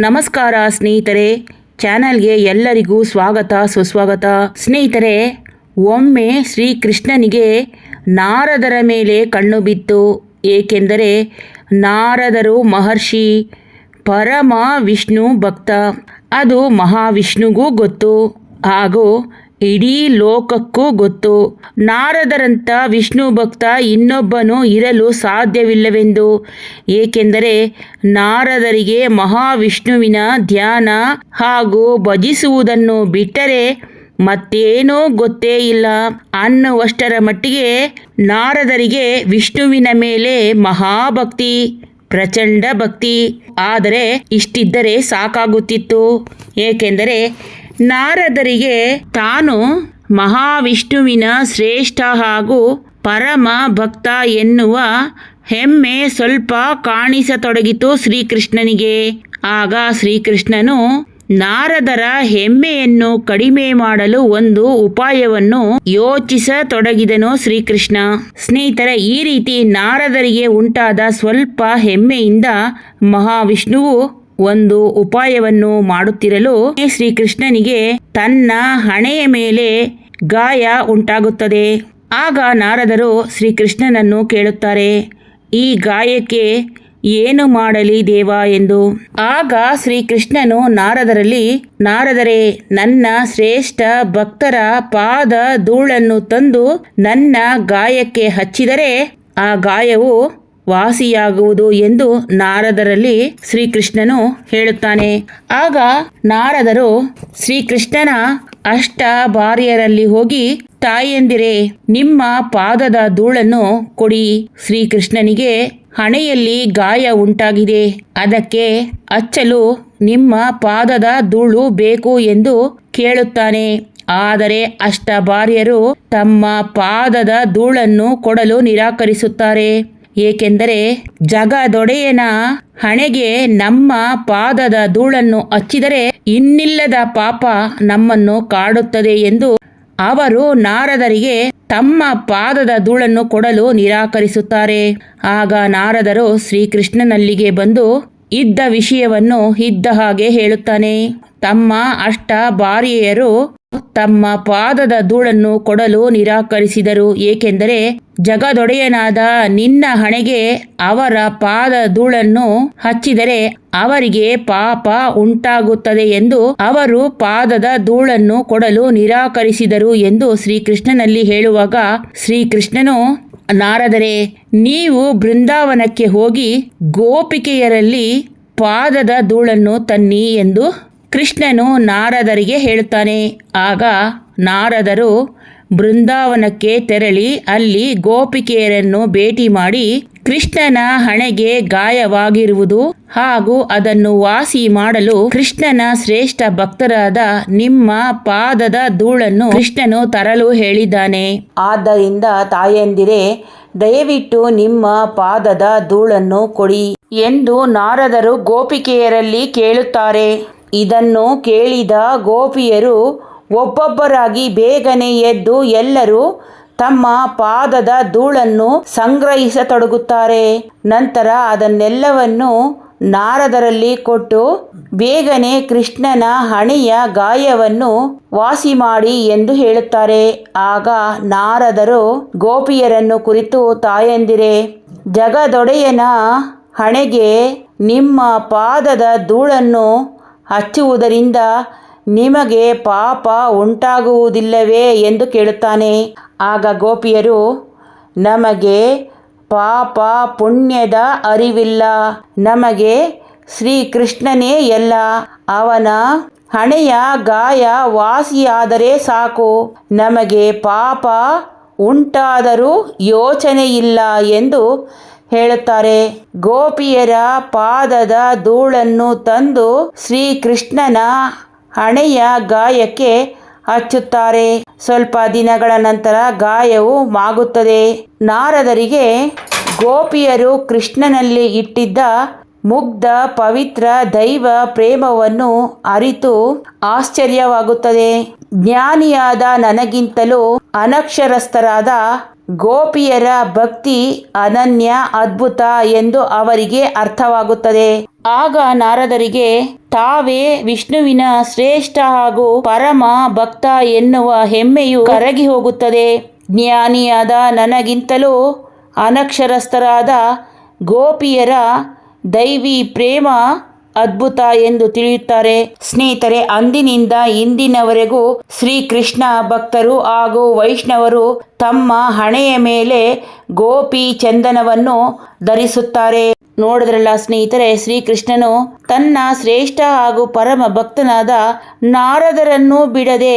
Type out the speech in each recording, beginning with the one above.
ನಮಸ್ಕಾರ ಸ್ನೇಹಿತರೆ, ಚಾನಲ್ಗೆ ಎಲ್ಲರಿಗೂ ಸ್ವಾಗತ, ಸುಸ್ವಾಗತ. ಸ್ನೇಹಿತರೆ, ಒಮ್ಮೆ ಶ್ರೀಕೃಷ್ಣನಿಗೆ ನಾರದರ ಮೇಲೆ ಕಣ್ಣು ಬಿತ್ತು. ಏಕೆಂದರೆ ನಾರದರು ಮಹರ್ಷಿ ಪರಮ ವಿಷ್ಣು ಭಕ್ತ. ಅದು ಮಹಾವಿಷ್ಣುಗೂ ಗೊತ್ತು. ಹಾಗೂ ಇಡೀ ಲೋಕಕ್ಕೂ ಗೊತ್ತು. ನಾರದರಂಥ ವಿಷ್ಣು ಭಕ್ತ ಇನ್ನೊಬ್ಬನು ಇರಲು ಸಾಧ್ಯವಿಲ್ಲವೆಂದು. ಏಕೆಂದರೆ ನಾರದರಿಗೆ ಮಹಾವಿಷ್ಣುವಿನ ಧ್ಯಾನ ಹಾಗೂ ಭಜಿಸುವುದನ್ನು ಬಿಟ್ಟರೆ ಮತ್ತೇನೂ ಗೊತ್ತೇ ಇಲ್ಲ. ಅನ್ನುವಷ್ಟರ ಮಟ್ಟಿಗೆ ನಾರದರಿಗೆ ವಿಷ್ಣುವಿನ ಮೇಲೆ ಮಹಾಭಕ್ತಿ, ಪ್ರಚಂಡ ಭಕ್ತಿ ಆದರೆ ಇಷ್ಟಿದ್ದರೆ ಸಾಕಾಗುತ್ತಿತ್ತು. ಏಕೆಂದರೆ ನಾರದರಿಗೆ ತಾನು ಮಹಾವಿಷ್ಣುವಿನ ಶ್ರೇಷ್ಠ ಹಾಗೂ ಪರಮ ಭಕ್ತ ಎನ್ನುವ ಹೆಮ್ಮೆ ಸ್ವಲ್ಪ ಕಾಣಿಸತೊಡಗಿತು ಶ್ರೀಕೃಷ್ಣನಿಗೆ. ಆಗ ಶ್ರೀಕೃಷ್ಣನು ನಾರದರ ಹೆಮ್ಮೆಯನ್ನು ಕಡಿಮೆ ಮಾಡಲು ಒಂದು ಉಪಾಯವನ್ನು ಯೋಚಿಸತೊಡಗಿದನು ಶ್ರೀಕೃಷ್ಣ. ಸ್ನೇಹಿತರ, ಈ ರೀತಿ ನಾರದರಿಗೆ ಉಂಟಾದ ಸ್ವಲ್ಪ ಹೆಮ್ಮೆಯಿಂದ ಮಹಾವಿಷ್ಣುವು ಒಂದು ಉಪಾಯವನ್ನು ಮಾಡುತ್ತಿರಲು ಶ್ರೀಕೃಷ್ಣನಿಗೆ ತನ್ನ ಹಣೆಯ ಮೇಲೆ ಗಾಯ ಉಂಟಾಗುತ್ತದೆ. ಆಗ ನಾರದರು ಶ್ರೀಕೃಷ್ಣನನ್ನು ಕೇಳುತ್ತಾರೆ, ಈ ಗಾಯಕ್ಕೆ ಏನು ಮಾಡಲಿ ದೇವ ಎಂದು? ಆಗ ಶ್ರೀಕೃಷ್ಣನು ನಾರದರಲ್ಲಿ, ನಾರದರೆ, ನನ್ನ ಶ್ರೇಷ್ಠ ಭಕ್ತರ ಪಾದ ಧೂಳನ್ನು ತಂದು ನನ್ನ ಗಾಯಕ್ಕೆ ಹಚ್ಚಿದರೆ ಆ ಗಾಯವು ವಾಸಿಯಾಗುವುದು ಎಂದು ನಾರದರಲ್ಲಿ ಶ್ರೀಕೃಷ್ಣನು ಹೇಳುತ್ತಾನೆ. ಆಗ ನಾರದರು, ಶ್ರೀಕೃಷ್ಣನ ಅಷ್ಟ ಬಾರಿಯರಲ್ಲಿ ಹೋಗಿ ತಾಯಿಯಂದಿರೆ ನಿಮ್ಮ ಪಾದದ ಧೂಳನ್ನು ಕೊಡಿ. ಶ್ರೀಕೃಷ್ಣನಿಗೆ ಹಣೆಯಲ್ಲಿ ಗಾಯ ಉಂಟಾಗಿದೆ. ಅದಕ್ಕೆ ಅಚ್ಚಲು, ನಿಮ್ಮ ಪಾದದ ಧೂಳು ಬೇಕು ಎಂದು ಕೇಳುತ್ತಾನೆ. ಆದರೆ ಅಷ್ಟ ಬಾರ್ಯರು ತಮ್ಮ ಪಾದದ ಧೂಳನ್ನು ಕೊಡಲು ನಿರಾಕರಿಸುತ್ತಾರೆ. ಏಕೆಂದರೆ ಜಗದೊಡೆಯನ ಹಣೆಗೆ ನಮ್ಮ ಪಾದದ ಧೂಳನ್ನು ಹಚ್ಚಿದರೆ ಇನ್ನಿಲ್ಲದ ಪಾಪ ನಮ್ಮನ್ನು ಕಾಡುತ್ತದೆ ಎಂದು ಅವರು ನಾರದರಿಗೆ ತಮ್ಮ ಪಾದದ ಧೂಳನ್ನು ಕೊಡಲು ನಿರಾಕರಿಸುತ್ತಾರೆ. ಆಗ ನಾರದರು ಶ್ರೀಕೃಷ್ಣನಲ್ಲಿಗೆ ಬಂದು ಇದ್ದ ವಿಷಯವನ್ನು ಇದ್ದ ಹಾಗೆ ಹೇಳುತ್ತಾನೆ. ತಮ್ಮ ಅಷ್ಟ ಭಾರ್ಯೆಯರು ತಮ್ಮ ಪಾದದ ಧೂಳನ್ನು ಕೊಡಲು ನಿರಾಕರಿಸಿದರು. ಏಕೆಂದರೆ ಜಗದೊಡೆಯನಾದ ನಿನ್ನ ಹಣೆಗೆ ಅವರ ಪಾದ ಧೂಳನ್ನು ಹಚ್ಚಿದರೆ ಅವರಿಗೆ ಪಾಪ ಉಂಟಾಗುತ್ತದೆ ಎಂದು ಅವರು ಪಾದದ ಧೂಳನ್ನು ಕೊಡಲು ನಿರಾಕರಿಸಿದರು ಎಂದು ಶ್ರೀಕೃಷ್ಣನಲ್ಲಿ ಹೇಳುವಾಗ ಶ್ರೀಕೃಷ್ಣನು, ನಾರದರೆ, ನೀವು ಬೃಂದಾವನಕ್ಕೆ ಹೋಗಿ ಗೋಪಿಕೆಯರಲ್ಲಿ ಪಾದದ ಧೂಳನ್ನು ತನ್ನಿ ಎಂದು ಕೃಷ್ಣನು ನಾರದರಿಗೆ ಹೇಳುತ್ತಾನೆ ಆಗ ನಾರದರು ಬೃಂದಾವನಕ್ಕೆ ತೆರಳಿ ಅಲ್ಲಿ ಗೋಪಿಕೆಯರನ್ನು ಭೇಟಿ ಮಾಡಿ ಕೃಷ್ಣನ ಹಣೆಗೆ ಗಾಯವಾಗಿರುವುದು ಹಾಗೂ ಅದನ್ನು ವಾಸಿ ಮಾಡಲು ಕೃಷ್ಣನ ಶ್ರೇಷ್ಠ ಭಕ್ತರಾದ ನಿಮ್ಮ ಪಾದದ ಧೂಳನ್ನು ಕೃಷ್ಣನು ತರಲು ಹೇಳಿದ್ದಾನೆ. ಆದ್ದರಿಂದ ತಾಯಂದಿರೇ, ದಯವಿಟ್ಟು ನಿಮ್ಮ ಪಾದದ ಧೂಳನ್ನು ಕೊಡಿ ಎಂದು ನಾರದರು ಗೋಪಿಕೆಯರಲ್ಲಿ ಕೇಳುತ್ತಾರೆ. ಇದನ್ನು ಕೇಳಿದ ಗೋಪಿಯರು ಒಬ್ಬೊಬ್ಬರಾಗಿ ಬೇಗನೆ ಎದ್ದು ಎಲ್ಲರೂ ತಮ್ಮ ಪಾದದ ಧೂಳನ್ನು ಸಂಗ್ರಹಿಸತೊಡಗುತ್ತಾರೆ. ನಂತರ ಅದನ್ನೆಲ್ಲವನ್ನು ನಾರದರಲ್ಲಿ ಕೊಟ್ಟು ಬೇಗನೆ ಕೃಷ್ಣನ ಹಣೆಯ ಗಾಯವನ್ನು ವಾಸಿ ಮಾಡಿ ಎಂದು ಹೇಳುತ್ತಾರೆ. ಆಗ ನಾರದರು ಗೋಪಿಯರನ್ನು ಕುರಿತು ತಾಯಂದಿರೆ, ಜಗದೊಡೆಯನ ಹಣೆಗೆ ನಿಮ್ಮ ಪಾದದ ಧೂಳನ್ನು ಹಚ್ಚುವುದರಿಂದ ನಿಮಗೆ ಪಾಪ ಉಂಟಾಗುವುದಿಲ್ಲವೇ ಎಂದು ಕೇಳುತ್ತಾನೆ. ಆಗ ಗೋಪಿಯರು, ನಮಗೆ ಪಾಪ ಪುಣ್ಯದ ಅರಿವಿಲ್ಲ. ನಮಗೆ ಶ್ರೀಕೃಷ್ಣನೇ ಎಲ್ಲ. ಅವನ ಹಣೆಯ ಗಾಯ ವಾಸಿಯಾದರೆ ಸಾಕು. ನಮಗೆ ಪಾಪ ಉಂಟಾದರೂ ಯೋಚನೆ ಇಲ್ಲ ಎಂದು ಹೇಳುತ್ತಾರೆ, ಗೋಪಿಯರ ಪಾದದ ಧೂಳನ್ನು ತಂದು ಶ್ರೀಕೃಷ್ಣನ ಹಣೆಯ ಗಾಯಕ್ಕೆ ಹಚ್ಚುತ್ತಾರೆ. ಸ್ವಲ್ಪ ದಿನಗಳ ನಂತರ ಗಾಯವು ಮಾಗುತ್ತದೆ. ನಾರದರಿಗೆ ಗೋಪಿಯರು ಕೃಷ್ಣನಲ್ಲಿ ಇಟ್ಟಿದ್ದ ಮುಗ್ಧ ಪವಿತ್ರ ದೈವ ಪ್ರೇಮವನ್ನು ಅರಿತು ಆಶ್ಚರ್ಯವಾಗುತ್ತದೆ. ಜ್ಞಾನಿಯಾದ ನನಗಿಂತಲೂ ಅನಕ್ಷರಸ್ಥರಾದ ಗೋಪಿಯರ ಭಕ್ತಿ ಅನನ್ಯ, ಅದ್ಭುತ ಎಂದು ಅವರಿಗೆ ಅರ್ಥವಾಗುತ್ತದೆ. ಆಗ ನಾರದರಿಗೆ, ತಾವೇ ವಿಷ್ಣುವಿನ ಶ್ರೇಷ್ಠ ಹಾಗೂ ಪರಮ ಭಕ್ತ ಎನ್ನುವ ಹೆಮ್ಮೆಯು ಕರಗಿ ಹೋಗುತ್ತದೆ. ಜ್ಞಾನಿಯಾದ ನನಗಿಂತಲೂ ಅನಕ್ಷರಸ್ಥರಾದ ಗೋಪಿಯರ ದೈವಿ ಪ್ರೇಮ ಅದ್ಭುತ ಎಂದು ತಿಳಿಯುತ್ತಾರೆ. ಸ್ನೇಹಿತರೆ, ಅಂದಿನಿಂದ ಇಂದಿನವರೆಗೂ ಶ್ರೀಕೃಷ್ಣ ಭಕ್ತರು ಹಾಗೂ ವೈಷ್ಣವರು ತಮ್ಮ ಹಣೆಯ ಮೇಲೆ ಗೋಪಿ ಚಂದನವನ್ನು ಧರಿಸುತ್ತಾರೆ. ನೋಡಿದ್ರಲ್ಲ ಸ್ನೇಹಿತರೆ, ಶ್ರೀಕೃಷ್ಣನು ತನ್ನ ಶ್ರೇಷ್ಠ ಹಾಗೂ ಪರಮ ಭಕ್ತನಾದ ನಾರದರನ್ನು ಬಿಡದೆ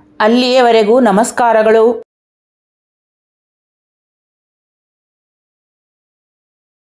ಅಲ್ಲಿಯವರೆಗೂ ನಮಸ್ಕಾರಗಳು.